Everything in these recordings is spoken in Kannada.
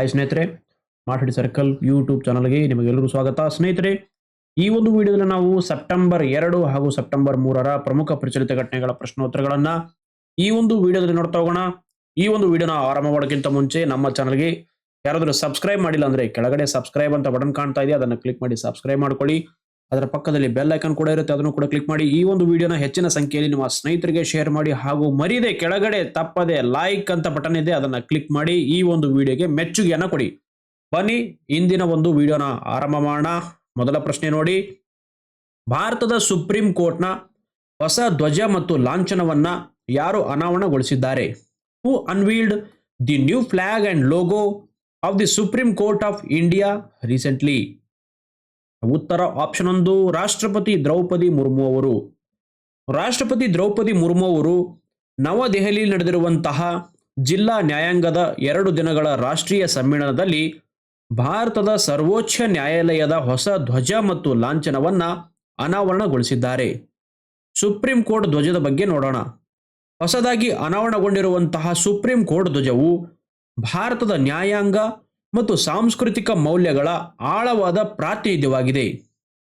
ಹಾಯ್ ಸ್ನೇಹಿತರೆ. ಮಾರ್ಕೆಟ್ ಸರ್ಕಲ್ ಯೂಟ್ಯೂಬ್ ಚಾನಲ್ಗೆ ನಿಮಗೆಲ್ಲರೂ ಸ್ವಾಗತ. ಸ್ನೇಹಿತರೆ, ಈ ಒಂದು ವಿಡಿಯೋದಲ್ಲಿ ನಾವು ಸೆಪ್ಟೆಂಬರ್ ಎರಡು ಹಾಗೂ ಸೆಪ್ಟೆಂಬರ್ ಮೂರರ ಪ್ರಮುಖ ಪ್ರಚಲಿತ ಘಟನೆಗಳ ಪ್ರಶ್ನೋತ್ತರಗಳನ್ನ ಈ ಒಂದು ವಿಡಿಯೋದಲ್ಲಿ ನೋಡ್ತಾ ಹೋಗೋಣ. ಈ ಒಂದು ವಿಡಿಯೋನ ಆರಂಭ ಮಾಡೋಕ್ಕಿಂತ ಮುಂಚೆ ನಮ್ಮ ಚಾನಲ್ಗೆ ಯಾರಾದರೂ ಸಬ್ಸ್ಕ್ರೈಬ್ ಮಾಡಿಲ್ಲ ಅಂದ್ರೆ ಕೆಳಗಡೆ ಸಬ್ಸ್ಕ್ರೈಬ್ ಅಂತ ಬಟನ್ ಕಾಣ್ತಾ ಇದೆ ಅದನ್ನು ಕ್ಲಿಕ್ ಮಾಡಿ ಸಬ್ಸ್ಕ್ರೈಬ್ ಮಾಡ್ಕೊಳ್ಳಿ. ಅದರ ಪಕ್ಕದಲ್ಲಿ ಬೆಲ್ ಐಕಾನ್ ಕೂಡ ಇರುತ್ತೆ. ಅದನ್ನು ಕೂಡ ಕ್ಲಿಕ್ ಮಾಡಿ. ಈ ಒಂದು ವಿಡಿಯೋನ ಹೆಚ್ಚಿನ ಸಂಖ್ಯೆಯಲ್ಲಿ ನಿಮ್ಮ ಸ್ನೇಹಿತರಿಗೆ ಶೇರ್ ಮಾಡಿ ಹಾಗೂ ಮರಿದೆ, ಕೆಳಗಡೆ ತಪ್ಪದೆ ಲೈಕ್ ಅಂತ ಬಟನ್ ಇದೆ. ಅದನ್ನ ಕ್ಲಿಕ್ ಮಾಡಿ. ಈ ಒಂದು ವಿಡಿಯೋಗೆ ಮೆಚ್ಚುಗೆಯನ್ನ ಕೊಡಿ. ಬನ್ನಿ, ಇಂದಿನ ಒಂದು ವಿಡಿಯೋನ ಆರಂಭ ಮಾಡೋಣ. ಮೊದಲ ಪ್ರಶ್ನೆ ನೋಡಿ. ಭಾರತದ ಸುಪ್ರೀಂ ಕೋರ್ಟ್ನ ಹೊಸ ಧ್ವಜ ಮತ್ತು ಲಾಂಛನವನ್ನ ಯಾರು ಅನಾವರಣಗೊಳಿಸಿದ್ದಾರೆ? Who unveiled the new flag and logo of the Supreme Court of India recently ಉತ್ತರ ಆಪ್ಷನ್ ಒಂದು, ರಾಷ್ಟ್ರಪತಿ ದ್ರೌಪದಿ ಮುರ್ಮು ಅವರು. ರಾಷ್ಟ್ರಪತಿ ದ್ರೌಪದಿ ಮುರ್ಮು ಅವರು ನವದೆಹಲಿ ನಡೆದಿರುವಂತಹ ಜಿಲ್ಲಾ ನ್ಯಾಯಾಂಗದ ಎರಡು ದಿನಗಳ ರಾಷ್ಟ್ರೀಯ ಸಮ್ಮೇಳನದಲ್ಲಿ ಭಾರತದ ಸರ್ವೋಚ್ಚ ನ್ಯಾಯಾಲಯದ ಹೊಸ ಧ್ವಜ ಮತ್ತು ಲಾಂಛನವನ್ನ ಅನಾವರಣಗೊಳಿಸಿದ್ದಾರೆ. ಸುಪ್ರೀಂ ಕೋರ್ಟ್ ಧ್ವಜದ ಬಗ್ಗೆ ನೋಡೋಣ. ಹೊಸದಾಗಿ ಅನಾವರಣಗೊಂಡಿರುವಂತಹ ಸುಪ್ರೀಂ ಕೋರ್ಟ್ ಧ್ವಜವು ಭಾರತದ ನ್ಯಾಯಾಂಗ ಮತ್ತು ಸಾಂಸ್ಕೃತಿಕ ಮೌಲ್ಯಗಳ ಆಳವಾದ ಪ್ರಾತಿನಿಧ್ಯವಾಗಿದೆ.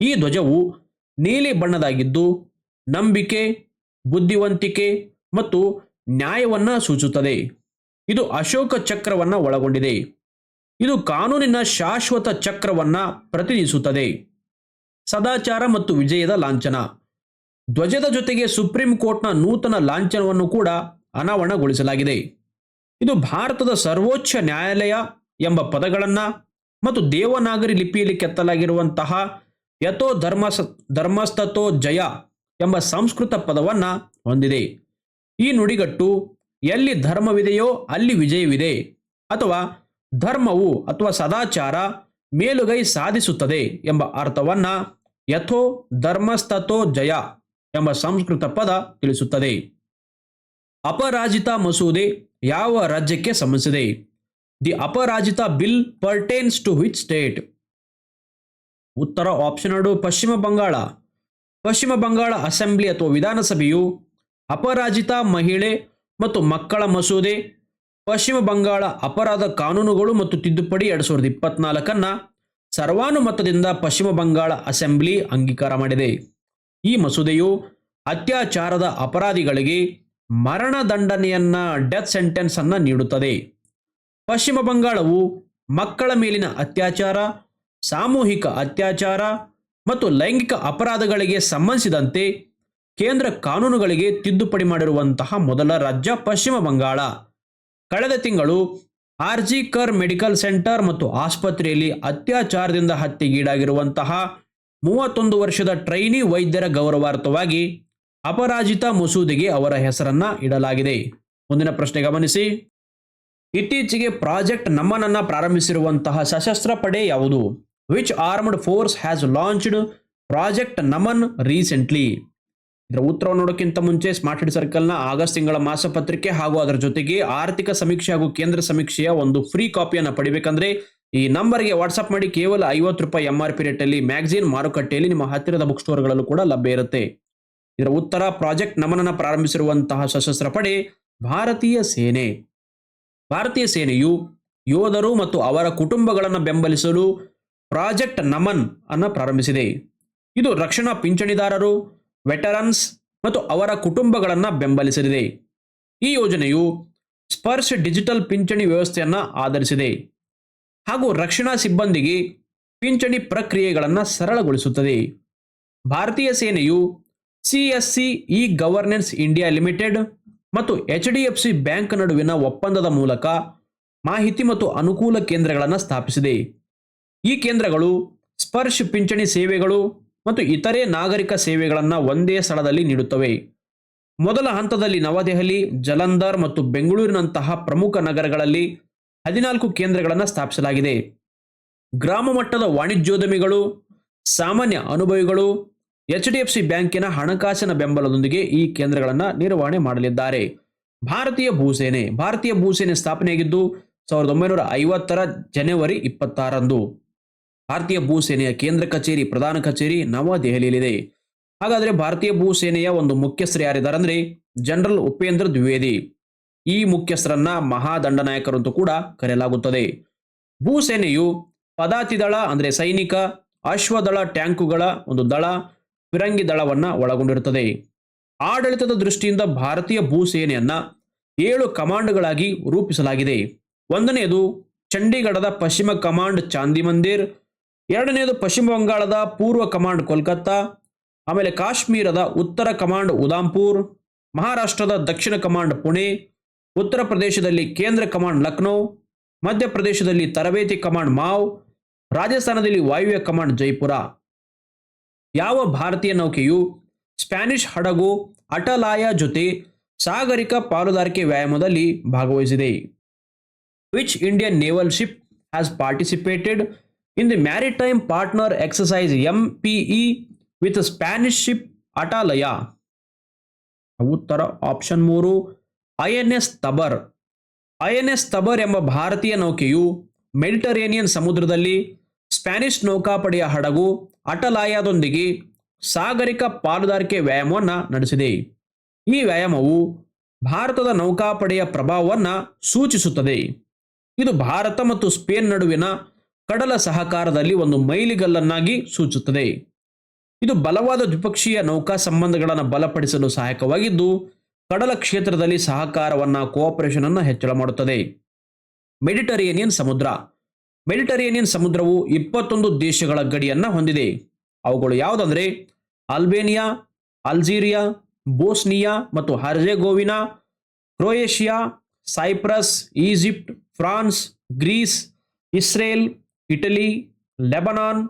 ಈ ಧ್ವಜವು ನೀಲಿ ಬಣ್ಣದಾಗಿದ್ದು, ನಂಬಿಕೆ, ಬುದ್ಧಿವಂತಿಕೆ ಮತ್ತು ನ್ಯಾಯವನ್ನು ಸೂಚಿಸುತ್ತದೆ ಇದು ಅಶೋಕ ಚಕ್ರವನ್ನು ಒಳಗೊಂಡಿದೆ. ಇದು ಕಾನೂನಿನ ಶಾಶ್ವತ ಚಕ್ರವನ್ನ ಪ್ರತಿನಿಧಿಸುತ್ತದೆ. ಸದಾಚಾರ ಮತ್ತು ವಿಜಯದ ಲಾಂಛನ. ಧ್ವಜದ ಜೊತೆಗೆ ಸುಪ್ರೀಂ ಕೋರ್ಟ್ನ ನೂತನ ಲಾಂಛನವನ್ನು ಕೂಡ ಅನಾವರಣಗೊಳಿಸಲಾಗಿದೆ. ಇದು ಭಾರತದ ಸರ್ವೋಚ್ಚ ನ್ಯಾಯಾಲಯ ಎಂಬ ಪದಗಳನ್ನ ಮತ್ತು ದೇವನಾಗರಿ ಲಿಪಿಯಲ್ಲಿ ಕೆತ್ತಲಾಗಿರುವಂತಹ ಯಥೋ ಧರ್ಮ ಧರ್ಮಸ್ತತೋ ಜಯ ಎಂಬ ಸಂಸ್ಕೃತ ಪದವನ್ನ ಹೊಂದಿದೆ. ಈ ನುಡಿಗಟ್ಟು ಎಲ್ಲಿ ಧರ್ಮವಿದೆಯೋ ಅಲ್ಲಿ ವಿಜಯವಿದೆ ಅಥವಾ ಧರ್ಮವು ಅಥವಾ ಸದಾಚಾರ ಮೇಲುಗೈ ಸಾಧಿಸುತ್ತದೆ ಎಂಬ ಅರ್ಥವನ್ನ ಯಥೋ ಧರ್ಮಸ್ತತೋ ಜಯ ಎಂಬ ಸಂಸ್ಕೃತ ಪದ ತಿಳಿಸುತ್ತದೆ. ಅಪರಾಜಿತ ಮಸೂದೆ ಯಾವ ರಾಜ್ಯಕ್ಕೆ ಸಂಬಂಧಿಸಿದೆ? The Aparajita bill pertains to which state ಉತ್ತರ ಆಪ್ಷನ್ ಎರಡು, ಪಶ್ಚಿಮ ಬಂಗಾಳ. ಪಶ್ಚಿಮ ಬಂಗಾಳ ಅಸೆಂಬ್ಲಿ ಅಥವಾ ವಿಧಾನಸಭೆಯು ಅಪರಾಜಿತ ಮಹಿಳೆ ಮತ್ತು ಮಕ್ಕಳ ಮಸೂದೆ, ಪಶ್ಚಿಮ ಬಂಗಾಳ ಅಪರಾಧ ಕಾನೂನುಗಳು ಮತ್ತು ತಿದ್ದುಪಡಿ ಎರಡು ಸಾವಿರದ ಇಪ್ಪತ್ನಾಲ್ಕನ್ನ ಸರ್ವಾನುಮತದಿಂದ ಪಶ್ಚಿಮ ಬಂಗಾಳ ಅಸೆಂಬ್ಲಿ ಅಂಗೀಕಾರ ಮಾಡಿದೆ. ಈ ಮಸೂದೆಯು ಅತ್ಯಾಚಾರದ ಅಪರಾಧಿಗಳಿಗೆ ಮರಣದಂಡನೆಯನ್ನ ಡೆತ್ ಸೆಂಟೆನ್ಸ್ ಅನ್ನು ನೀಡುತ್ತದೆ. ಪಶ್ಚಿಮ ಬಂಗಾಳವು ಮಕ್ಕಳ ಮೇಲಿನ ಅತ್ಯಾಚಾರ, ಸಾಮೂಹಿಕ ಅತ್ಯಾಚಾರ ಮತ್ತು ಲೈಂಗಿಕ ಅಪರಾಧಗಳಿಗೆ ಸಂಬಂಧಿಸಿದಂತೆ ಕೇಂದ್ರ ಕಾನೂನುಗಳಿಗೆ ತಿದ್ದುಪಡಿ ಮಾಡಿರುವಂತಹ ಮೊದಲ ರಾಜ್ಯ ಪಶ್ಚಿಮ ಬಂಗಾಳ. ಕಳೆದ ತಿಂಗಳು ಆರ್ಜಿ ಕರ್ ಮೆಡಿಕಲ್ ಸೆಂಟರ್ ಮತ್ತು ಆಸ್ಪತ್ರೆಯಲ್ಲಿ ಅತ್ಯಾಚಾರದಿಂದ ಹತ್ಯೆಗೀಡಾಗಿರುವಂತಹ ಮೂವತ್ತೊಂದು ವರ್ಷದ ಟ್ರೈನಿ ವೈದ್ಯರ ಗೌರವಾರ್ಥವಾಗಿ ಅಪರಾಜಿತ ಮಸೂದೆಗೆ ಅವರ ಹೆಸರನ್ನ ಇಡಲಾಗಿದೆ. ಮುಂದಿನ ಪ್ರಶ್ನೆ ಗಮನಿಸಿ. ಇತ್ತೀಚೆಗೆ ಪ್ರಾಜೆಕ್ಟ್ ನಮ್ಮನನ್ನ ಪ್ರಾರಂಭಿಸಿರುವಂತಹ ಸಶಸ್ತ್ರ ಪಡೆ ಯಾವುದು? Which armed force has launched project Naman recently? ಇದರ ಉತ್ತರ ನೋಡೋಕ್ಕಿಂತ ಮುಂಚೆ ಸ್ಮಾರ್ಟ್ ಹಿಡ್ ಸರ್ಕಲ್ನ ಆಗಸ್ಟ್ ತಿಂಗಳ ಮಾಸಪತ್ರಿಕೆ ಹಾಗೂ ಅದರ ಜೊತೆಗೆ ಆರ್ಥಿಕ ಸಮೀಕ್ಷೆ ಹಾಗೂ ಕೇಂದ್ರ ಸಮೀಕ್ಷೆಯ ಒಂದು ಫ್ರೀ ಕಾಪಿಯನ್ನು ಪಡಿಬೇಕಂದ್ರೆ ಈ ನಂಬರ್ಗೆ ವಾಟ್ಸಪ್ ಮಾಡಿ ಕೇವಲ ಐವತ್ತು ರೂಪಾಯಿ ಎಂ ಆರ್ ಪಿ ರೇಟಲ್ಲಿ ಮ್ಯಾಗಝಿನ್ ಮಾರುಕಟ್ಟೆಯಲ್ಲಿ ನಿಮ್ಮ ಹತ್ತಿರದ ಬುಕ್ ಸ್ಟೋರ್ಗಳಲ್ಲೂ ಕೂಡ ಲಭ್ಯ ಇರುತ್ತೆ. ಇದರ ಉತ್ತರ ಪ್ರಾಜೆಕ್ಟ್ ನಮನನ್ನು ಪ್ರಾರಂಭಿಸಿರುವಂತಹ ಸಶಸ್ತ್ರ ಪಡೆ ಭಾರತೀಯ ಸೇನೆ. ಭಾರತೀಯ ಸೇನೆಯು ಯೋಧರು ಮತ್ತು ಅವರ ಕುಟುಂಬಗಳನ್ನು ಬೆಂಬಲಿಸಲು ಪ್ರಾಜೆಕ್ಟ್ ನಮನ್ ಅನ್ನು ಪ್ರಾರಂಭಿಸಿದೆ. ಇದು ರಕ್ಷಣಾ ಪಿಂಚಣಿದಾರರು, ವೆಟರನ್ಸ್ ಮತ್ತು ಅವರ ಕುಟುಂಬಗಳನ್ನು ಬೆಂಬಲಿಸಲಿದೆ. ಈ ಯೋಜನೆಯು ಸ್ಪರ್ಶ್ ಡಿಜಿಟಲ್ ಪಿಂಚಣಿ ವ್ಯವಸ್ಥೆಯನ್ನು ಆಧರಿಸಿದೆ. ಹಾಗೂ ರಕ್ಷಣಾ ಸಿಬ್ಬಂದಿಗೆ ಪಿಂಚಣಿ ಪ್ರಕ್ರಿಯೆಗಳನ್ನು ಸರಳಗೊಳಿಸುತ್ತದೆ. ಭಾರತೀಯ ಸೇನೆಯು CSC e governance India limited ಮತ್ತು H D F C bank ನಡುವಿನ ಒಪ್ಪಂದದ ಮೂಲಕ ಮಾಹಿತಿ ಮತ್ತು ಅನುಕೂಲ ಕೇಂದ್ರಗಳನ್ನು ಸ್ಥಾಪಿಸಿದೆ. ಈ ಕೇಂದ್ರಗಳು ಸ್ಪರ್ಶ್ ಪಿಂಚಣಿ ಸೇವೆಗಳು ಮತ್ತು ಇತರೆ ನಾಗರಿಕ ಸೇವೆಗಳನ್ನು ಒಂದೇ ಸ್ಥಳದಲ್ಲಿ ನೀಡುತ್ತವೆ. ಮೊದಲ ಹಂತದಲ್ಲಿ ನವದೆಹಲಿ, ಜಲಂಧರ್ ಮತ್ತು ಬೆಂಗಳೂರಿನಂತಹ ಪ್ರಮುಖ ನಗರಗಳಲ್ಲಿ ಹದಿನಾಲ್ಕು ಕೇಂದ್ರಗಳನ್ನು ಸ್ಥಾಪಿಸಲಾಗಿದೆ. ಗ್ರಾಮ ಮಟ್ಟದ ವಾಣಿಜ್ಯೋದ್ಯಮಿಗಳು, ಸಾಮಾನ್ಯ ಅನುಭವಿಗಳು ಎಚ್ ಡಿ ಸಿ ಬ್ಯಾಂಕಿನ ಹಣಕಾಸಿನ ಬೆಂಬಲದೊಂದಿಗೆ ಈ ಕೇಂದ್ರಗಳನ್ನು ನಿರ್ವಹಣೆ ಮಾಡಲಿದ್ದಾರೆ. ಭಾರತೀಯ ಭೂಸೇನೆ ಭಾರತೀಯ ಭೂಸೇನೆ ಸ್ಥಾಪನೆಯಾಗಿದ್ದು ಸಾವಿರದ ಒಂಬೈನೂರ ಐವತ್ತರ ಜನವರಿ ಇಪ್ಪತ್ತಾರಂದು. ಭಾರತೀಯ ಭೂಸೇನೆಯ ಕೇಂದ್ರ ಕಚೇರಿ, ಪ್ರಧಾನ ಕಚೇರಿ ನವದೆಹಲಿಯಲ್ಲಿದೆ. ಹಾಗಾದರೆ ಭಾರತೀಯ ಭೂಸೇನೆಯ ಒಂದು ಮುಖ್ಯಸ್ಥರು ಯಾರಿದ್ದಾರೆ ಅಂದರೆ ಜನರಲ್ ಉಪೇಂದ್ರ ದ್ವಿವೇದಿ. ಈ ಮುಖ್ಯಸ್ಥರನ್ನ ಮಹಾದಂಡನಾಯಕರು ಅಂತೂ ಕೂಡ ಕರೆಯಲಾಗುತ್ತದೆ. ಭೂಸೇನೆಯು ಪದಾತಿ ದಳ ಅಂದರೆ ಸೈನಿಕ, ಅಶ್ವದಳ ಟ್ಯಾಂಕುಗಳ ಒಂದು ದಳ ಫಿರಂಗಿ ದಳವನ್ನ ಒಳಗೊಂಡಿರುತ್ತದೆ. ಆಡಳಿತದ ದೃಷ್ಟಿಯಿಂದ ಭಾರತೀಯ ಭೂಸೇನೆಯನ್ನ ಏಳು ಕಮಾಂಡ್ಗಳಾಗಿ ರೂಪಿಸಲಾಗಿದೆ. ಒಂದನೆಯದು ಚಂಡೀಗಢದ ಪಶ್ಚಿಮ ಕಮಾಂಡ್ ಚಾಂದಿ ಮಂದಿರ್ ಎರಡನೆಯದು ಪಶ್ಚಿಮ ಬಂಗಾಳದ ಪೂರ್ವ ಕಮಾಂಡ್ ಕೋಲ್ಕತ್ತಾ, ಆಮೇಲೆ ಕಾಶ್ಮೀರದ ಉತ್ತರ ಕಮಾಂಡ್ ಉದಾಂಪುರ್, ಮಹಾರಾಷ್ಟ್ರದ ದಕ್ಷಿಣ ಕಮಾಂಡ್ ಪುಣೆ, ಉತ್ತರ ಪ್ರದೇಶದಲ್ಲಿ ಕೇಂದ್ರ ಕಮಾಂಡ್ ಲಕ್ನೋ ಮಧ್ಯಪ್ರದೇಶದಲ್ಲಿ ತರಬೇತಿ ಕಮಾಂಡ್ ಮಾವ್, ರಾಜಸ್ಥಾನದಲ್ಲಿ ವಾಯುವ್ಯ ಕಮಾಂಡ್ ಜೈಪುರ. ಯಾವ ಭಾರತೀಯ ನೌಕೆಯು ಸ್ಪ್ಯಾನಿಷ್ ಹಡಗು ಅಟಲಾಯ ಜೊತೆ ಸಾಗರಿಕ ಪಾಲುದಾರಿಕೆ ವ್ಯಾಯಾಮದಲ್ಲಿ ಭಾಗವಹಿಸಿದೆ. Which Indian naval ship has participated in the maritime partner exercise MPE with Spanish ship Atalaya. ಉತ್ತರ ಆಪ್ಷನ್ ಮೂರು, I N S Tabar. I N S Tabar ಎಂಬ ಭಾರತೀಯ ನೌಕೆಯು ಮೆಡಿಟರೇನಿಯನ್ ಸಮುದ್ರದಲ್ಲಿ ಸ್ಪ್ಯಾನಿಷ್ ನೌಕಾಪಡೆಯ ಹಡಗು ಅಟಲಾಯದೊಂದಿಗೆ ಸಾಗರಿಕ ಪಾಲುದಾರಿಕೆ ವ್ಯಾಯಾಮವನ್ನು ನಡೆಸಿದೆ. ಈ ವ್ಯಾಯಾಮವು ಭಾರತದ ನೌಕಾಪಡೆಯ ಪ್ರಭಾವವನ್ನು ಸೂಚಿಸುತ್ತದೆ. ಇದು ಭಾರತ ಮತ್ತು ಸ್ಪೇನ್ ನಡುವಿನ ಕಡಲ ಸಹಕಾರದಲ್ಲಿ ಒಂದು ಮೈಲಿಗಲ್ಲನ್ನಾಗಿ ಸೂಚಿಸುತ್ತದೆ ಇದು ಬಲವಾದ ದ್ವಿಪಕ್ಷೀಯ ನೌಕಾ ಸಂಬಂಧಗಳನ್ನು ಬಲಪಡಿಸಲು ಸಹಾಯಕವಾಗಿದ್ದು, ಕಡಲ ಕ್ಷೇತ್ರದಲ್ಲಿ ಸಹಕಾರವನ್ನು ಕೋಆಪರೇಷನ್ ಅನ್ನು ಹೆಚ್ಚಳ ಮಾಡುತ್ತದೆ. ಮೆಡಿಟರೇನಿಯನ್ ಸಮುದ್ರ ಮೆಡಿಟರೇನಿಯನ್ ಸಮುದ್ರವು ಇಪ್ಪತ್ತೊಂದು ದೇಶಗಳ ಗಡಿಯನ್ನ ಹೊಂದಿದೆ. ಅವುಗಳು ಯಾವುದಂದ್ರೆ ಅಲ್ಬೇನಿಯಾ ಅಲ್ಜೀರಿಯಾ, ಬೋಸ್ನಿಯಾ ಮತ್ತು Herzegovina, Croatia, Cyprus, Egypt, France, Greece, Israel, Italy, Lebanon,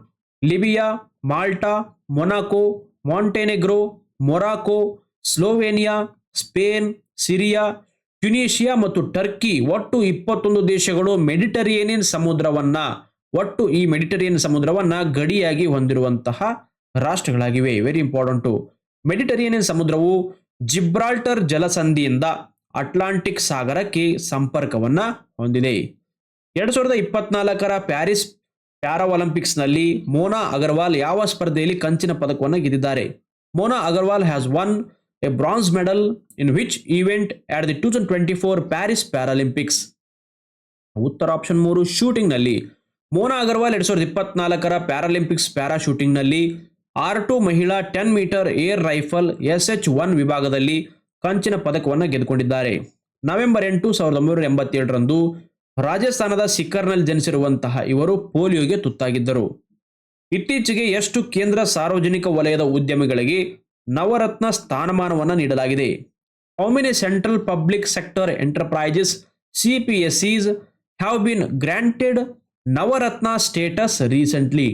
Libya, Malta, Monaco, Montenegro, Morocco, Slovenia, Spain, Syria Tunisia ಮತ್ತು ಟರ್ಕಿ ಒಟ್ಟು ಇಪ್ಪತ್ತೊಂದು ದೇಶಗಳು ಮೆಡಿಟರೇನಿಯನ್ ಸಮುದ್ರವನ್ನ, ಒಟ್ಟು ಈ ಮೆಡಿಟರೇನಿಯನ್ ಸಮುದ್ರವನ್ನ ಗಡಿಯಾಗಿ ಹೊಂದಿರುವಂತಹ ರಾಷ್ಟ್ರಗಳಾಗಿವೆ. ವೆರಿ ಇಂಪಾರ್ಟೆಂಟು ಮೆಡಿಟರೇನಿಯನ್ ಸಮುದ್ರವು ಜಿಬ್ರಾಲ್ಟರ್ ಜಲಸಂಧಿಯಿಂದ ಅಟ್ಲಾಂಟಿಕ್ ಸಾಗರಕ್ಕೆ ಸಂಪರ್ಕವನ್ನ ಹೊಂದಿದೆ. ಎರಡ್ ಸಾವಿರದ ಇಪ್ಪತ್ನಾಲ್ಕರ ಪ್ಯಾರಿಸ್ ಪ್ಯಾರಾ ಒಲಿಂಪಿಕ್ಸ್ನಲ್ಲಿ ಮೋನಾ ಅಗರ್ವಾಲ್ ಯಾವ ಸ್ಪರ್ಧೆಯಲ್ಲಿ ಕಂಚಿನ ಪದಕವನ್ನು ಗೆದ್ದಿದ್ದಾರೆ? Mona Agarwal has won a bronze medal in which event at the two thousand twenty four Paris Paralympics ಉತ್ತರ ಆಪ್ಷನ್ ಮೂರು ಶೂಟಿಂಗ್ನಲ್ಲಿ ಮೋನಾ ಅಗರ್ವಾಲ್ ಎರಡ್ ಸಾವಿರದ ಇಪ್ಪತ್ನಾಲ್ಕರ ಪ್ಯಾರಾಲಿಂಪಿಕ್ಸ್ ಪ್ಯಾರಾ ಶೂಟಿಂಗ್ನಲ್ಲಿ ಆರ್ ಟು ಮಹಿಳಾ ten metre air rifle S H one ವಿಭಾಗದಲ್ಲಿ ಕಂಚಿನ ಪದಕವನ್ನು ಗೆದ್ದುಕೊಂಡಿದ್ದಾರೆ. ನವೆಂಬರ್ ಎಂಟು ಸಾವಿರದ ಒಂಬೈನೂರ ಎಂಬತ್ತೇಳರಂದು ರಾಜಸ್ಥಾನದ ಸಿಕ್ಕರ್ನಲ್ಲಿ ಜನಿಸಿರುವಂತಹ ಇವರು ಪೋಲಿಯೋಗೆ ತುತ್ತಾಗಿದ್ದರು. ಇತ್ತೀಚೆಗೆ ಎಷ್ಟು ಕೇಂದ್ರ ಸಾರ್ವಜನಿಕ ವಲಯದ ಉದ್ಯಮಿಗಳಿಗೆ ನವರತ್ನ ಸ್ಥಾನಮಾನವನ್ನು ನೀಡಲಾಗಿದೆ. How many central public sector enterprises CPSEs have been granted Navratna status recently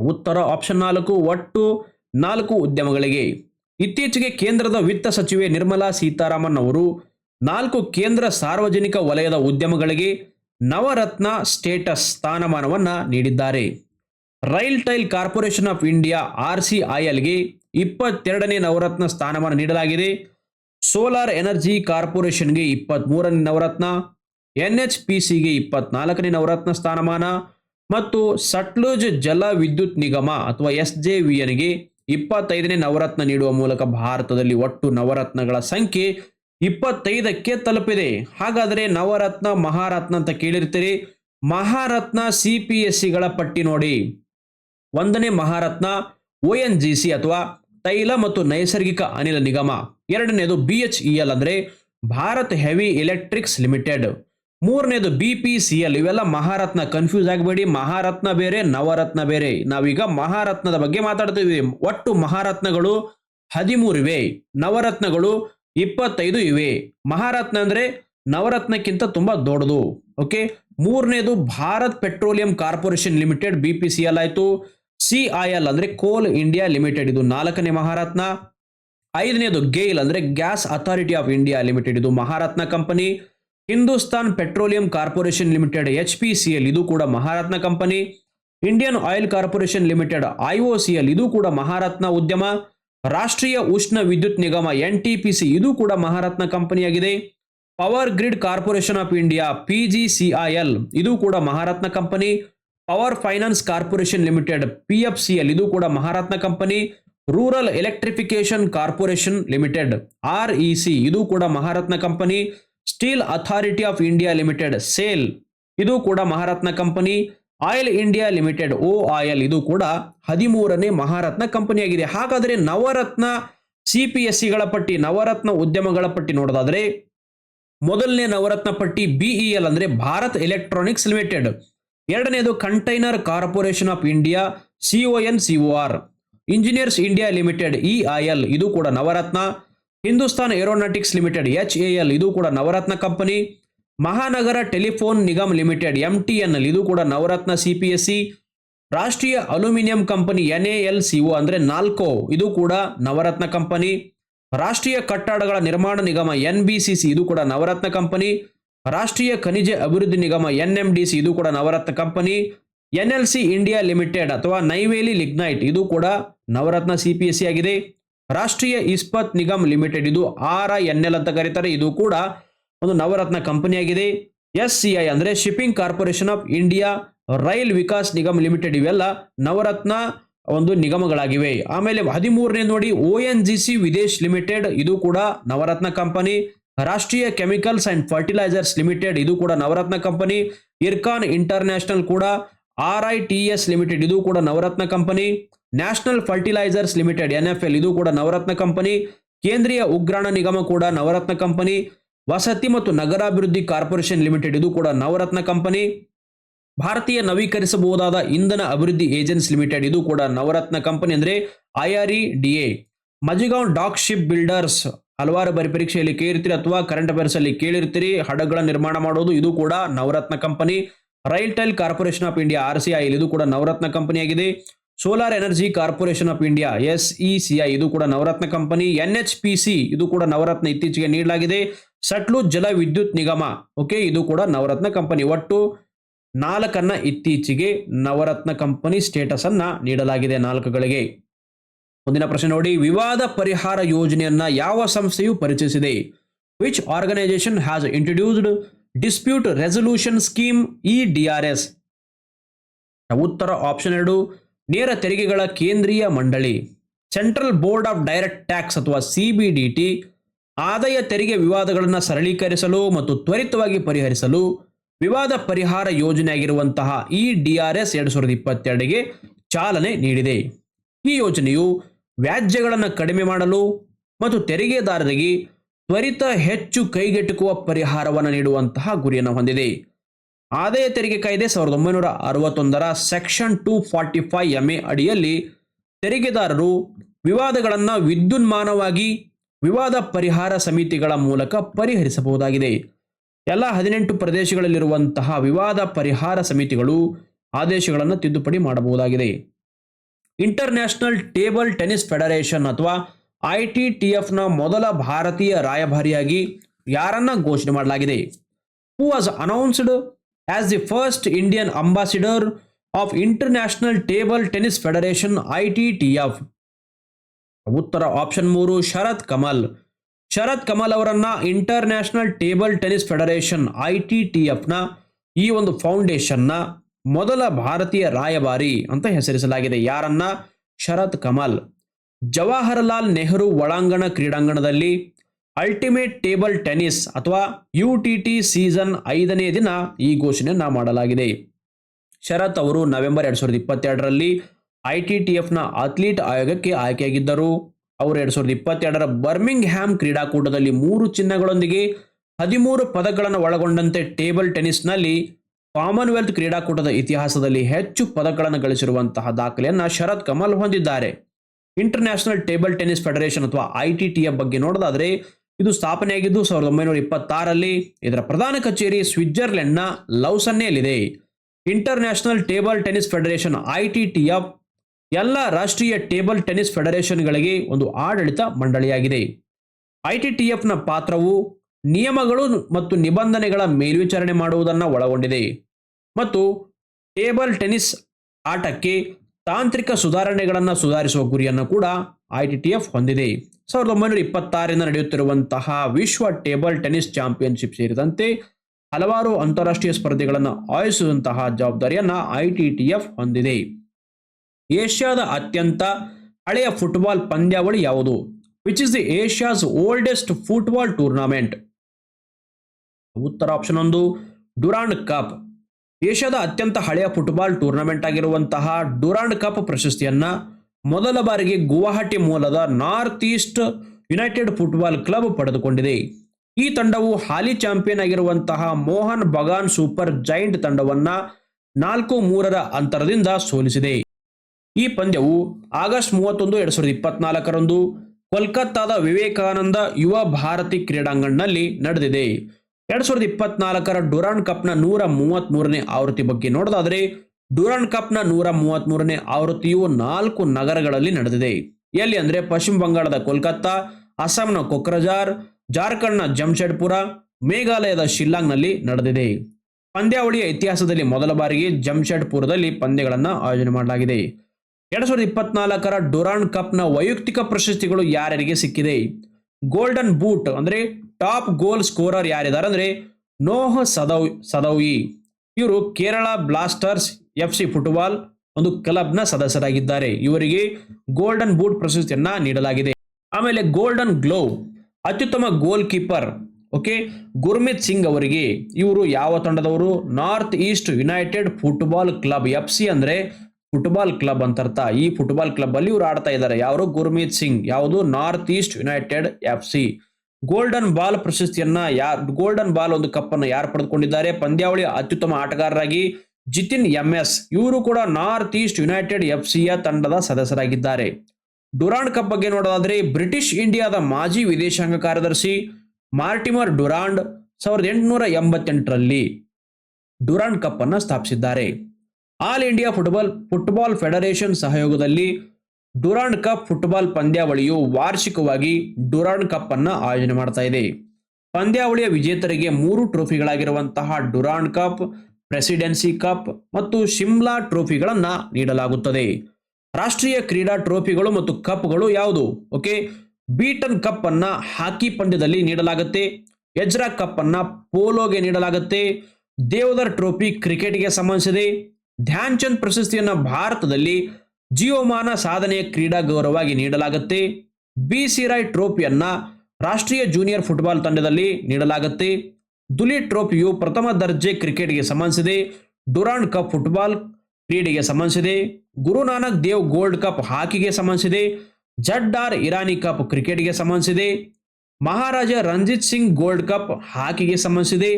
ಉತ್ತರ ಆಪ್ಷನ್ ನಾಲ್ಕು, ಒಟ್ಟು ನಾಲ್ಕು ಉದ್ಯಮಗಳಿಗೆ. ಇತ್ತೀಚೆಗೆ ಕೇಂದ್ರದ ವಿತ್ತ ಸಚಿವೆ ನಿರ್ಮಲಾ ಸೀತಾರಾಮನ್ ಅವರು ನಾಲ್ಕು ಕೇಂದ್ರ ಸಾರ್ವಜನಿಕ ವಲಯದ ಉದ್ಯಮಗಳಿಗೆ ನವರತ್ನ ಸ್ಟೇಟಸ್ ಸ್ಥಾನಮಾನವನ್ನು ನೀಡಿದ್ದಾರೆ. RailTel corporation of India R C ಐಎಲ್ಗೆ ಇಪ್ಪತ್ತೆರಡನೇ ನವರತ್ನ ಸ್ಥಾನಮಾನ ನೀಡಲಾಗಿದೆ. ಸೋಲಾರ್ ಎನರ್ಜಿ ಕಾರ್ಪೊರೇಷನ್ಗೆ ಇಪ್ಪತ್ತ್ಮೂರನೇ ನವರತ್ನ ಎನ್ ಎಚ್ ಪಿ ಸಿಗೆ ಇಪ್ಪತ್ನಾಲ್ಕನೇ ನವರತ್ನ ಸ್ಥಾನಮಾನ ಮತ್ತು ಸಟ್ಲುಜ್ ಜಲ ವಿದ್ಯುತ್ ನಿಗಮ ಅಥವಾ ಎಸ್ ಜೆ ವಿ ಎನ್ಗೆ ಇಪ್ಪತ್ತೈದನೇ ನವರತ್ನ ನೀಡುವ ಮೂಲಕ ಭಾರತದಲ್ಲಿ ಒಟ್ಟು ನವರತ್ನಗಳ ಸಂಖ್ಯೆ ಇಪ್ಪತ್ತೈದಕ್ಕೆ ತಲುಪಿದೆ. ಹಾಗಾದರೆ ನವರತ್ನ ಮಹಾರತ್ನ ಅಂತ ಕೇಳಿರ್ತೀರಿ. ಮಹಾರತ್ನ ಸಿ ಪಿ ಎಸ್ ಸಿಗಳ ಪಟ್ಟಿ ನೋಡಿ. ಒಂದನೇ Maharatna O N G C ಅಥವಾ ತೈಲ ಮತ್ತು ನೈಸರ್ಗಿಕ ಅನಿಲ ನಿಗಮ. ಎರಡನೇದು ಬಿ ಎಚ್ ಇ ಎಲ್ ಅಂದರೆ ಭಾರತ್ ಹೆವಿ ಎಲೆಕ್ಟ್ರಿಕ್ಸ್ ಲಿಮಿಟೆಡ್. ಮೂರನೇದು ಬಿ ಪಿ ಸಿ ಎಲ್ ಇವೆಲ್ಲ ಮಹಾರತ್ನ. ಕನ್ಫ್ಯೂಸ್ ಆಗಬೇಡಿ, ಮಹಾರತ್ನ ಬೇರೆ, ನವರತ್ನ ಬೇರೆ. ನಾವೀಗ ಮಹಾರತ್ನದ ಬಗ್ಗೆ ಮಾತಾಡ್ತೀವಿ ಒಟ್ಟು ಮಹಾರತ್ನಗಳು ಹದಿಮೂರು ಇವೆ. ನವರತ್ನಗಳು ಇಪ್ಪತ್ತೈದು ಇವೆ. ಮಹಾರತ್ನ ಅಂದರೆ ನವರತ್ನಕ್ಕಿಂತ ತುಂಬ ದೊಡ್ಡದು. ಓಕೆ? ಮೂರನೇದು Bharat petroleum corporation limited B P C L ಆಯ್ತು. ಸಿ ಐ ಎಲ್ ಅಂದ್ರೆ ಕೋಲ್ ಇಂಡಿಯಾ ಲಿಮಿಟೆಡ್. ಇದು ನಾಲ್ಕನೇ ಮಹಾರತ್ನ. ಐದನೇದು ಗೇಲ್ ಅಂದ್ರೆ gas authority of India limited. ಇದು Maharatna company. Hindustan petroleum corporation limited, H P C L, ಇದು ಕೂಡ Maharatna company. Indian oil corporation limited IOCL ಇದು ಕೂಡ ಮಹಾರತ್ನ ಉದ್ಯಮ. ರಾಷ್ಟ್ರೀಯ ಉಷ್ಣ ವಿದ್ಯುತ್ ನಿಗಮ, ಎನ್ ಟಿ ಪಿ ಸಿ, ಇದು ಕೂಡ ಮಹಾರತ್ನ ಕಂಪನಿಯಾಗಿದೆ. Power grid corporation of India, P G C I L, ಇದು ಕೂಡ Maharatna company. Power finance corporation limited P F C L ಇದು ಕೂಡ Maharatna company, rural electrification corporation limited, R E C. ಇದು ಕೂಡ Maharatna company, steel authority of India limited, SAIL. ಇದು ಕೂಡ Maharatna company, oil India limited, O oil. ಇದು ಕೂಡ ಹದಿಮೂರನೇ ಮಹಾರತ್ನ ಕಂಪನಿಯಾಗಿದೆ. ಹಾಗಾದರೆ ನವರತ್ನ ಸಿ ಪಿ ಎಸ್ ಸಿಗಳ ಪಟ್ಟಿ, ನವರತ್ನ ಉದ್ಯಮಗಳ ಪಟ್ಟಿ ನೋಡೋದಾದರೆ, ಮೊದಲನೇ ನವರತ್ನ ಪಟ್ಟಿ ಬಿಇಎಲ್ ಅಂದರೆ ಭಾರತ್ ಎಲೆಕ್ಟ್ರಾನಿಕ್ಸ್ ಲಿಮಿಟೆಡ್. ಎರಡನೇದು container corporation of India CON R engineers India limited EIL ಇದು ಕೂಡ Navratna. Hindustan aeronautics limited H A L ಇದು ಕೂಡ Navratna company. Mahanagar telephone Nigam limited M T N L ಇದು ಕೂಡ Navratna C P S C Rashtriya aluminium company N A L C ಅಂದ್ರೆ ನಾಲ್ಕೋ, ಇದು ಕೂಡ ನವರತ್ನ ಕಂಪನಿ. ರಾಷ್ಟ್ರೀಯ ಕಟ್ಟಡಗಳ ನಿರ್ಮಾಣ ನಿಗಮ ಎನ್ ಬಿ ಸಿ ಸಿ ಇದು ಕೂಡ ನವರತ್ನ ಕಂಪನಿ. ರಾಷ್ಟ್ರೀಯ ಖನಿಜ ಅಭಿವೃದ್ಧಿ ನಿಗಮ ಎನ್ ಎಂ ಡಿ ಸಿ ಇದು ಕೂಡ Navratna company. C India limited ಅಥವಾ ನೈವೇಲಿ ಲಿಗ್ನೈಟ್, ಇದು ಕೂಡ Navratna C P S C ಆಗಿದೆ. ರಾಷ್ಟ್ರೀಯ ಇಸ್ಪತ್ ನಿಗಮ್ ಲಿಮಿಟೆಡ್, ಇದು ಆರ್ ಎನ್ ಎಲ್ ಅಂತ ಕರೀತಾರೆ. ಇದು ಕೂಡ ಒಂದು ನವರತ್ನ ಕಂಪನಿಯಾಗಿದೆ ಎಸ್ ಸಿ ಐ ಅಂದ್ರೆ shipping corporation of India, rail Vikas Nigam limited, ಇವೆಲ್ಲ ನವರತ್ನ ಒಂದು ನಿಗಮಗಳಾಗಿವೆ. ಆಮೇಲೆ ಹದಿಮೂರನೇ ನೋಡಿ O N G C Videsh limited, ಇದು ಕೂಡ Navratna company. Rashtriya chemicals and fertilisers limited, ಇದು ಕೂಡ ನವರತ್ನ ಕಂಪನಿ. ಇರ್ಕಾನ್ ಇಂಟರ್ನ್ಯಾಷನಲ್ ಕೂಡ R I T S limited, ಇದು ಕೂಡ Navratna company. National fertilisers limited, N F L, ಇದು ಕೂಡ ನವರತ್ನ ಕಂಪನಿ. ಕೇಂದ್ರೀಯ ಉಗ್ರಾಣ ನಿಗಮ ಕೂಡ ನವರತ್ನ ಕಂಪನಿ. ವಸತಿ ಮತ್ತು ನಗರಾಭಿವೃದ್ಧಿ ಕಾರ್ಪೊರೇಷನ್ ಲಿಮಿಟೆಡ್, ಇದು ಕೂಡ ನವರತ್ನ ಕಂಪನಿ. ಭಾರತೀಯ ನವೀಕರಿಸಬಹುದಾದ ಇಂಧನ ಅಭಿವೃದ್ಧಿ ಏಜೆನ್ಸ್ ಲಿಮಿಟೆಡ್, ಇದು ಕೂಡ ನವರತ್ನ ಕಂಪನಿ ಅಂದ್ರೆ E D A. Mazagon dock ship builders ಹಲವಾರು ಬರಿ ಪರೀಕ್ಷೆಯಲ್ಲಿ ಕೇಳಿರ್ತೀರಿ ಅಥವಾ ಕರೆಂಟ್ ಅಫೇರ್ಸ್ ಅಲ್ಲಿ ಕೇಳಿರ್ತೀರಿ. ಹಡಗುಗಳ ನಿರ್ಮಾಣ ಮಾಡೋದು, ಇದು ಕೂಡ Navratna company RailTel corporation of India R C I ಇದು ಕೂಡ ನವರತ್ನ ಕಂಪನಿಯಾಗಿದೆ solar energy corporation of India S E C I ಇದು ಕೂಡ Navratna company N H P C ಇದು ಕೂಡ ನವರತ್ನ ಇತ್ತೀಚೆಗೆ ನೀಡಲಾಗಿದೆ. ಸಟ್ಲು ಜಲ ವಿದ್ಯುತ್ ನಿಗಮ ಓಕೆ ಇದು ಕೂಡ ನವರತ್ನ ಕಂಪನಿ ಒಟ್ಟು ನಾಲ್ಕನ್ನ ಇತ್ತೀಚೆಗೆ ನವರತ್ನ ಕಂಪನಿ ಸ್ಟೇಟಸ್ ಅನ್ನ ನೀಡಲಾಗಿದೆ ನಾಲ್ಕುಗಳಿಗೆ. ಮುಂದಿನ ಪ್ರಶ್ನೆ ನೋಡಿ. ವಿವಾದ ಪರಿಹಾರ ಯೋಜನೆಯನ್ನ ಯಾವ ಸಂಸ್ಥೆಯು ಪರಿಚಯಿಸಿದೆ? Which organisation has introduced dispute resolution scheme E D R S ಉತ್ತರ ಆಪ್ಷನ್ ಎರಡು. ನೇರ ತೆರಿಗೆಗಳ ಕೇಂದ್ರೀಯ ಮಂಡಳಿ central board of direct tax ಅಥವಾ ಸಿ ಬಿ ಡಿ ಟಿ ಆದಾಯ ತೆರಿಗೆ ವಿವಾದಗಳನ್ನು ಸರಳೀಕರಿಸಲು ಮತ್ತು ತ್ವರಿತವಾಗಿ ಪರಿಹರಿಸಲು ವಿವಾದ ಪರಿಹಾರ ಯೋಜನೆಯಾಗಿರುವಂತಹ ಇ ಡಿ ಆರ್ ಎಸ್ ಎರಡು ಸಾವಿರದ ಇಪ್ಪತ್ತೆರಡಿಗೆ ಚಾಲನೆ ನೀಡಿದೆ. ಈ ಯೋಜನೆಯು ವ್ಯಾಜ್ಯಗಳನ್ನು ಕಡಿಮೆ ಮಾಡಲು ಮತ್ತು ತೆರಿಗೆದಾರರಿಗೆ ತ್ವರಿತ ಹೆಚ್ಚು ಕೈಗೆಟುಕುವ ಪರಿಹಾರವನ್ನು ನೀಡುವಂತಹ ಗುರಿಯನ್ನು ಹೊಂದಿದೆ. ಆದಾಯ ತೆರಿಗೆ ಕಾಯ್ದೆ ಸಾವಿರದ ಒಂಬೈನೂರ ಅರವತ್ತೊಂದರ section two forty five M A ಅಡಿಯಲ್ಲಿ ತೆರಿಗೆದಾರರು ವಿವಾದಗಳನ್ನು ವಿದ್ಯುನ್ಮಾನವಾಗಿ ವಿವಾದ ಪರಿಹಾರ ಸಮಿತಿಗಳ ಮೂಲಕ ಪರಿಹರಿಸಬಹುದಾಗಿದೆ. ಎಲ್ಲ ಹದಿನೆಂಟು ಪ್ರದೇಶಗಳಲ್ಲಿರುವಂತಹ ವಿವಾದ ಪರಿಹಾರ ಸಮಿತಿಗಳು ಆದೇಶಗಳನ್ನು ತಿದ್ದುಪಡಿ ಮಾಡಬಹುದಾಗಿದೆ. ಇಂಟರ್ನ್ಯಾಷನಲ್ ಟೇಬಲ್ ಟೆನಿಸ್ ಫೆಡರೇಷನ್ ಅಥವಾ ಐ ಟಿ ಟಿ ಎಫ್ನ ಮೊದಲ ಭಾರತೀಯ ರಾಯಭಾರಿಯಾಗಿ ಯಾರನ್ನ ಘೋಷಣೆ ಮಾಡಲಾಗಿದೆ? Who was announced as the first Indian ambassador of international table tennis federation I T T F ಉತ್ತರ ಆಪ್ಷನ್ ಮೂರು, ಶರತ್ ಕಮಲ್. ಶರತ್ ಕಮಲ್ ಅವರನ್ನ international table tennis federation I T T ಎಫ್ನ ಈ ಒಂದು ಫೌಂಡೇಶನ್ನ ಮೊದಲ ಭಾರತೀಯ ರಾಯಭಾರಿ ಅಂತ ಹೆಸರಿಸಲಾಗಿದೆ. ಯಾರನ್ನ? ಶರತ್ ಕಮಲ್. ಜವಾಹರಲಾಲ್ ನೆಹರು ಒಳಾಂಗಣ ಕ್ರೀಡಾಂಗಣದಲ್ಲಿ ಅಲ್ಟಿಮೇಟ್ ಟೇಬಲ್ ಟೆನಿಸ್ ಅಥವಾ ಯು ಟಿ ಟಿ ಸೀಸನ್ ಐದನೇ ದಿನ ಈ ಘೋಷಣೆಯನ್ನ ಮಾಡಲಾಗಿದೆ. ಶರತ್ ಅವರು ನವೆಂಬರ್ ಎರಡ್ ಸಾವಿರದ ಇಪ್ಪತ್ತೆರಡರಲ್ಲಿ ಐ ಟಿ ಟಿ ಎಫ್ನ ಅಥ್ಲೀಟ್ ಆಯೋಗಕ್ಕೆ ಆಯ್ಕೆಯಾಗಿದ್ದರು. ಅವರು ಎರಡ್ ಸಾವಿರದ ಇಪ್ಪತ್ತೆರಡರ ಬರ್ಮಿಂಗ್ ಹ್ಯಾಮ್ ಕ್ರೀಡಾಕೂಟದಲ್ಲಿ ಮೂರು ಚಿನ್ನಗಳೊಂದಿಗೆ ಹದಿಮೂರು ಪದಕಗಳನ್ನು ಒಳಗೊಂಡಂತೆ ಟೇಬಲ್ ಟೆನ್ನಿಸ್ನಲ್ಲಿ ಕಾಮನ್ವೆಲ್ತ್ ಕ್ರೀಡಾಕೂಟದ ಇತಿಹಾಸದಲ್ಲಿ ಹೆಚ್ಚು ಪದಕಗಳನ್ನು ಗಳಿಸಿರುವಂತಹ ದಾಖಲೆಯನ್ನು ಶರತ್ ಕಮಲ್ ಹೊಂದಿದ್ದಾರೆ. ಇಂಟರ್ನ್ಯಾಷನಲ್ ಟೇಬಲ್ ಟೆನಿಸ್ ಫೆಡರೇಷನ್ ಅಥವಾ ಐ ಟಿ ಟಿ ಎಫ್ ಬಗ್ಗೆ ನೋಡೋದಾದರೆ, ಇದು ಸ್ಥಾಪನೆಯಾಗಿದ್ದು ಸಾವಿರದ ಒಂಬೈನೂರ ಇಪ್ಪತ್ತಾರಲ್ಲಿ ಇದರ ಪ್ರಧಾನ ಕಚೇರಿ ಸ್ವಿಟ್ಜರ್ಲೆಂಡ್ನ ಲೌಸನ್ನೆಯಲ್ಲಿದೆ international table tennis federation I T T F ಎಲ್ಲ ರಾಷ್ಟ್ರೀಯ ಟೇಬಲ್ ಟೆನಿಸ್ ಫೆಡರೇಷನ್ಗಳಿಗೆ ಒಂದು ಆಡಳಿತ ಮಂಡಳಿಯಾಗಿದೆ. ಐ ಟಿ ಟಿ ಎಫ್ನ ಪಾತ್ರವು ನಿಯಮಗಳು ಮತ್ತು ನಿಬಂಧನೆಗಳ ಮೇಲ್ವಿಚಾರಣೆ ಮಾಡುವುದನ್ನು ಒಳಗೊಂಡಿದೆ. ಮತ್ತು ಟೇಬಲ್ ಟೆನಿಸ್ ಆಟಕ್ಕೆ ತಾಂತ್ರಿಕ ಸುಧಾರಣೆಗಳನ್ನು ಸುಧಾರಿಸುವ ಗುರಿಯನ್ನು ಕೂಡ ಐ ಟಿ ಟಿ ಎಫ್ ಹೊಂದಿದೆ. ಸಾವಿರದ ಒಂಬೈನೂರ ಇಪ್ಪತ್ತಾರರಿಂದ ನಡೆಯುತ್ತಿರುವಂತಹ ವಿಶ್ವ ಟೇಬಲ್ ಟೆನಿಸ್ ಚಾಂಪಿಯನ್ಶಿಪ್ ಸೇರಿದಂತೆ ಹಲವಾರು ಅಂತಾರಾಷ್ಟ್ರೀಯ ಸ್ಪರ್ಧೆಗಳನ್ನು ಆಯೋಜಿಸುವಂತಹ ಜವಾಬ್ದಾರಿಯನ್ನು ಐ ಟಿ ಟಿ ಎಫ್ ಹೊಂದಿದೆ. ಏಷ್ಯಾದ ಅತ್ಯಂತ ಹಳೆಯ ಫುಟ್ಬಾಲ್ ಪಂದ್ಯಾವಳಿ ಯಾವುದು? Which is the Asia's oldest football tournament ಉತ್ತರ ಆಪ್ಷನ್ ಒಂದು, ಡುರಾಂಡ್ ಕಪ್. ಏಷ್ಯಾದ ಅತ್ಯಂತ ಹಳೆಯ ಫುಟ್ಬಾಲ್ ಟೂರ್ನಮೆಂಟ್ ಆಗಿರುವಂತಹ ಡುರಾಂಡ್ ಕಪ್ ಪ್ರಶಸ್ತಿಯನ್ನ ಮೊದಲ ಬಾರಿಗೆ ಗುವಾಹಟಿ ಮೂಲದ north east united football club ಪಡೆದುಕೊಂಡಿದೆ. ಈ ತಂಡವು ಹಾಲಿ ಚಾಂಪಿಯನ್ ಆಗಿರುವಂತಹ ಮೋಹನ್ ಬಗಾನ್ ಸೂಪರ್ ಜೈಂಟ್ ತಂಡವನ್ನ ನಾಲ್ಕು ಮೂರರ ಅಂತರದಿಂದ ಸೋಲಿಸಿದೆ. ಈ ಪಂದ್ಯವು ಆಗಸ್ಟ್ ಮೂವತ್ತೊಂದು, ಎರಡ್ ಸಾವಿರದ ಇಪ್ಪತ್ನಾಲ್ಕರಂದು ಕೋಲ್ಕತ್ತಾದ ವಿವೇಕಾನಂದ ಯುವ ಭಾರತಿ ಕ್ರೀಡಾಂಗಣದಲ್ಲಿ ನಡೆದಿದೆ. ಎರಡ್ ಸಾವಿರದ ಇಪ್ಪತ್ನಾಲ್ಕರ ಡುರಾನ್ ಕಪ್ನ ನೂರ ಮೂವತ್ತ್ ಮೂರನೇ ಆವೃತ್ತಿ ಬಗ್ಗೆ ನೋಡೋದಾದ್ರೆ ಡುರಾನ್ ಕಪ್ನ ನೂರ ಮೂವತ್ತ್ ಮೂರನೇ ಆವೃತ್ತಿಯು ನಾಲ್ಕು ನಗರಗಳಲ್ಲಿ ನಡೆದಿದೆ. ಎಲ್ಲಿ ಅಂದ್ರೆ ಪಶ್ಚಿಮ ಬಂಗಾಳದ ಕೋಲ್ಕತ್ತಾ, ಅಸ್ಸಾಂನ ಕೊಕ್ರಜಾರ್, ಜಾರ್ಖಂಡ್ನ ಜಮ್ಶೆಡ್ಪುರ, ಮೇಘಾಲಯದ ಶಿಲ್ಲಾಂಗ್ನಲ್ಲಿ ನಡೆದಿದೆ. ಪಂದ್ಯಾವಳಿಯ ಇತಿಹಾಸದಲ್ಲಿ ಮೊದಲ ಬಾರಿಗೆ ಜಮ್ಶೆಡ್ಪುರದಲ್ಲಿ ಪಂದ್ಯಗಳನ್ನು ಆಯೋಜನೆ ಮಾಡಲಾಗಿದೆ. ಎರಡ್ ಸಾವಿರದ ಇಪ್ಪತ್ನಾಲ್ಕರ ಡುರಾನ್ ಕಪ್ನ ವೈಯಕ್ತಿಕ ಪ್ರಶಸ್ತಿಗಳು ಯಾರ್ಯಾರಿಗೆ ಸಿಕ್ಕಿದೆ? ಗೋಲ್ಡನ್ ಬೂಟ್ ಅಂದ್ರೆ ಟಾಪ್ ಗೋಲ್ ಸ್ಕೋರರ್ ಯಾರಿದ್ದಾರೆ ಅಂದರೆ ನೋಹ ಸದೌ, ಸದೌಯಿ. ಇವರು Kerala blasters F C football ಒಂದು ಕ್ಲಬ್ನ ಸದಸ್ಯರಾಗಿದ್ದಾರೆ. ಇವರಿಗೆ ಗೋಲ್ಡನ್ ಬೂಟ್ ಪ್ರಶಸ್ತಿಯನ್ನ ನೀಡಲಾಗಿದೆ. ಆಮೇಲೆ ಗೋಲ್ಡನ್ ಗ್ಲೋವ್, ಅತ್ಯುತ್ತಮ goalkeeper okay, Gurmeet Singh ಅವರಿಗೆ ಇವರು ಯಾವ ತಂಡದವರು? North east united football club, F C ಅಂದ್ರೆ ಫುಟ್ಬಾಲ್ ಕ್ಲಬ್ ಅಂತ ಅರ್ಥ ಈ ಫುಟ್ಬಾಲ್ ಕ್ಲಬ್ ಅಲ್ಲಿ ಇವರು ಆಡ್ತಾ ಇದ್ದಾರೆ. ಯಾರು ಗುರ್ಮಿತ್ ಸಿಂಗ್. ಯಾವುದು? North east united F C. Golden ball ಪ್ರಶಸ್ತಿಯನ್ನ ಯಾರ್, ಗೋಲ್ಡನ್ ಬಾಲ್ ಒಂದು ಕಪ್ ಅನ್ನು ಯಾರು ಪಡೆದುಕೊಂಡಿದ್ದಾರೆ? ಪಂದ್ಯಾವಳಿ ಅತ್ಯುತ್ತಮ ಆಟಗಾರರಾಗಿ ಜಿತಿನ್ ಎಂ ಎಸ್. ಇವರು ಕೂಡ ನಾರ್ತ್ ಈಸ್ಟ್ ಯುನೈಟೆಡ್ ಎಫ್ ಸಿಯ ತಂಡದ ಸದಸ್ಯರಾಗಿದ್ದಾರೆ. ಡುರಾಂಡ್ ಕಪ್ ಬಗ್ಗೆ ನೋಡೋದಾದ್ರೆ, ಬ್ರಿಟಿಷ್ ಇಂಡಿಯಾದ ಮಾಜಿ ವಿದೇಶಾಂಗ ಕಾರ್ಯದರ್ಶಿ ಮಾರ್ಟಿಮರ್ ಡುರಾಂಡ್ ಸಾವಿರದ ಎಂಟುನೂರ ಎಂಬತ್ತೆಂಟರಲ್ಲಿ ಡುರಾಂಡ್ ಕಪ್ ಅನ್ನು ಸ್ಥಾಪಿಸಿದ್ದಾರೆ. All India football football federation ಸಹಯೋಗದಲ್ಲಿ ಡುರಾಂಡ್ ಕಪ್ ಫುಟ್ಬಾಲ್ ಪಂದ್ಯಾವಳಿಯು ವಾರ್ಷಿಕವಾಗಿ ಡುರಾಂಡ್ ಕಪ್ ಅನ್ನು ಆಯೋಜನೆ ಮಾಡ್ತಾ ಇದೆ. ಪಂದ್ಯಾವಳಿಯ ವಿಜೇತರಿಗೆ ಮೂರು ಟ್ರೋಫಿಗಳಾಗಿರುವಂತಹ ಡುರಾಂಡ್ ಕಪ್, ಪ್ರೆಸಿಡೆನ್ಸಿ ಕಪ್ ಮತ್ತು ಶಿಮ್ಲಾ ಟ್ರೋಫಿಗಳನ್ನು ನೀಡಲಾಗುತ್ತದೆ. ರಾಷ್ಟ್ರೀಯ ಕ್ರೀಡಾ ಟ್ರೋಫಿಗಳು ಮತ್ತು ಕಪ್ಗಳು ಯಾವುದು? ಓಕೆ, ಬೀಟನ್ ಕಪ್ ಅನ್ನ ಹಾಕಿ ಪಂದ್ಯದಲ್ಲಿ ನೀಡಲಾಗುತ್ತೆ. ಎಜ್ರಾ ಕಪ್ ಅನ್ನ ಪೋಲೋಗೆ ನೀಡಲಾಗುತ್ತೆ. ದೇವದರ್ ಟ್ರೋಫಿ ಕ್ರಿಕೆಟ್ಗೆ ಸಂಬಂಧಿಸಿದೆ. ಧ್ಯಾನ್ ಚಂದ್ ಪ್ರಶಸ್ತಿಯನ್ನ ಭಾರತದಲ್ಲಿ ಜೀವಮಾನ ಸಾಧನೆಯ ಕ್ರೀಡಾ ಗೌರವವಾಗಿ ನೀಡಲಾಗುತ್ತೆ. ಬಿ ಸಿ ರಾಯ್ ಟ್ರೋಫಿಯನ್ನ ರಾಷ್ಟ್ರೀಯ ಜೂನಿಯರ್ ಫುಟ್ಬಾಲ್ ತಂಡದಲ್ಲಿ ನೀಡಲಾಗುತ್ತೆ. ದುಲಿ ಟ್ರೋಫಿಯು ಪ್ರಥಮ ದರ್ಜೆ ಕ್ರಿಕೆಟ್ಗೆ ಸಂಬಂಧಿಸಿದೆ. ಡುರಾಂಡ್ ಕಪ್ ಫುಟ್ಬಾಲ್ ಕ್ರೀಡೆಗೆ ಸಂಬಂಧಿಸಿದೆ. ಗುರುನಾನಕ್ ದೇವ್ ಗೋಲ್ಡ್ ಕಪ್ ಹಾಕಿಗೆ ಸಂಬಂಧಿಸಿದೆ. ಜಡ್ ಆರ್ ಇರಾನಿ ಕಪ್ ಕ್ರಿಕೆಟ್ಗೆ ಸಂಬಂಧಿಸಿದೆ. ಮಹಾರಾಜ ರಂಜಿತ್ ಸಿಂಗ್ ಗೋಲ್ಡ್ ಕಪ್ ಹಾಕಿಗೆ ಸಂಬಂಧಿಸಿದೆ.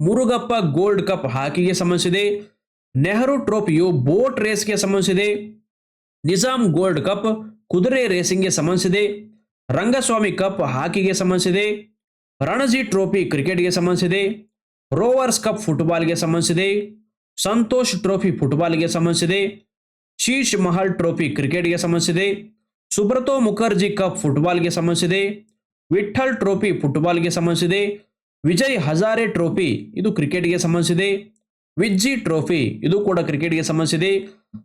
ಮುರುಗಪ್ಪ ಗೋಲ್ಡ್ ಕಪ್ ಹಾಕಿಗೆ ಸಂಬಂಧಿಸಿದೆ. ನೆಹರು ಟ್ರೋಫಿಯು ಬೋಟ್ ರೇಸ್ಗೆ ಸಂಬಂಧಿಸಿದೆ. ನಿಜಾಮ್ ಗೋಲ್ಡ್ ಕಪ್ ಕುದುರೆ ರೇಸಿಂಗ್ಗೆ ಸಂಬಂಧಿಸಿದೆ, ರಂಗಸ್ವಾಮಿ ಕಪ್ ಹಾಕಿಗೆ ಸಂಬಂಧಿಸಿದೆ, ರಣಜಿ ಟ್ರೋಫಿ ಕ್ರಿಕೆಟ್ಗೆ ಸಂಬಂಧಿಸಿದೆ, ರೋವರ್ಸ್ ಕಪ್ ಫುಟ್ಬಾಲ್ಗೆ ಸಂಬಂಧಿಸಿದೆ, ಸಂತೋಷ್ ಟ್ರೋಫಿ ಫುಟ್ಬಾಲ್ಗೆ ಸಂಬಂಧಿಸಿದೆ, ಶೀಶ್ ಮಹಲ್ ಟ್ರೋಫಿ ಕ್ರಿಕೆಟ್ಗೆ ಸಂಬಂಧಿಸಿದೆ, ಸುಬ್ರತೋ ಮುಖರ್ಜಿ ಕಪ್ ಫುಟ್ಬಾಲ್ಗೆ ಸಂಬಂಧಿಸಿದೆ ವಿಠಲ್ ಟ್ರೋಫಿ ಫುಟ್ಬಾಲ್ಗೆ ಸಂಬಂಧಿಸಿದೆ, ವಿಜಯ್ ಹಜಾರೆ ಟ್ರೋಫಿ ಇದು ಕ್ರಿಕೆಟ್ಗೆ ಸಂಬಂಧಿಸಿದೆ. ವಿಜ್ಜಿ ಟ್ರೋಫಿ. ಇದು ಕೂಡ ಕ್ರಿಕೆಟ್ಗೆ ಸಂಬಂಧಿಸಿದೆ.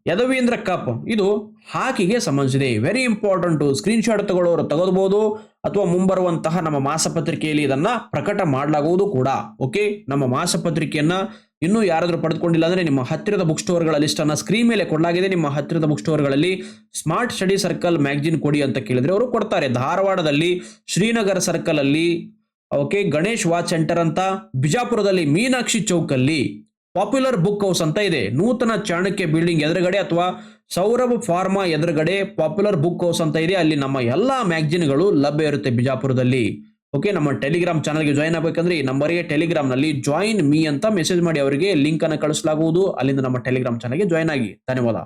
ಯದವೀಂದ್ರ ಕಪ್. ಇದು ಹಾಕಿಗೆ ಸಂಬಂಧಿಸಿದೆ. ವೆರಿ ಇಂಪಾರ್ಟೆಂಟ್ ಸ್ಕ್ರೀನ್ ಶಾಟ್ ತಗೊಳ್ಳೋರು ತಗೋಬಹುದು ಅಥವಾ ಮುಂಬರುವಂತಹ ನಮ್ಮ ಮಾಸಪತ್ರಿಕೆಯಲ್ಲಿ ಇದನ್ನ ಪ್ರಕಟ ಮಾಡಲಾಗುವುದು ಕೂಡ. ಓಕೆ ನಮ್ಮ ಮಾಸಪತ್ರಿಕೆಯನ್ನು ಇನ್ನೂ ಯಾರಾದರೂ ಪಡೆದುಕೊಂಡಿಲ್ಲ ಅಂದರೆ ನಿಮ್ಮ ಹತ್ತಿರದ ಬುಕ್ ಸ್ಟೋರ್ಗಳ ಲಿಸ್ಟನ್ನು ಸ್ಕ್ರೀನ್ ಮೇಲೆ ಕೊಡಲಾಗಿದೆ ನಿಮ್ಮ ಹತ್ತಿರದ ಬುಕ್ ಸ್ಟೋರ್ಗಳಲ್ಲಿ ಸ್ಮಾರ್ಟ್ ಸ್ಟಡಿ ಸರ್ಕಲ್ ಮ್ಯಾಗ್ಜಿನ್ ಕೊಡಿ ಅಂತ ಕೇಳಿದರೆ ಅವರು ಕೊಡ್ತಾರೆ. ಧಾರವಾಡದಲ್ಲಿ, ಶ್ರೀನಗರ ಸರ್ಕಲ್ ಅಲ್ಲಿ ಓಕೆ ಗಣೇಶ್ ವಾಚ್ ಸೆಂಟರ್ ಅಂತ, ಬಿಜಾಪುರದಲ್ಲಿ ಮೀನಾಕ್ಷಿ ಚೌಕಲ್ಲಿ. ಪಾಪ್ಯುಲರ್ ಬುಕ್ ಹೌಸ್ ಅಂತ ಇದೆ. ನೂತನ ಚಾಣಕ್ಯ ಬಿಲ್ಡಿಂಗ್ ಎದುರುಗಡೆ ಅಥವಾ ಸೌರಭ್ ಫಾರ್ಮಾ ಎದುರುಗಡೆ ಪಾಪ್ಯುಲರ್ ಬುಕ್ ಹೌಸ್ ಅಂತ ಇದೆ. ಅಲ್ಲಿ ನಮ್ಮ ಎಲ್ಲಾ ಮ್ಯಾಗಜಿನ್ಗಳು ಲಭ್ಯ ಇರುತ್ತೆ ಬಿಜಾಪುರದಲ್ಲಿ. ಓಕೆ ನಮ್ಮ ಟೆಲಿಗ್ರಾಮ್ ಚಾನಲ್ಗೆ ಜಾಯಿನ್ ಆಗಬೇಕಂದ್ರೆ ಈ ನಂಬರ್ಗೆ ಟೆಲಿಗ್ರಾಮ್ನಲ್ಲಿ ಜಾಯಿನ್ ಮೀ ಅಂತ ಮೆಸೇಜ್ ಮಾಡಿ ಅವರಿಗೆ ಲಿಂಕ್ ಅನ್ನು ಕಳಿಸಲಾಗುವುದು. ಅಲ್ಲಿಂದ ನಮ್ಮ ಟೆಲಿಗ್ರಾಮ್ ಚಾನಲ್ಗೆ ಜಾಯಿನ್ ಆಗಿ. ಧನ್ಯವಾದ.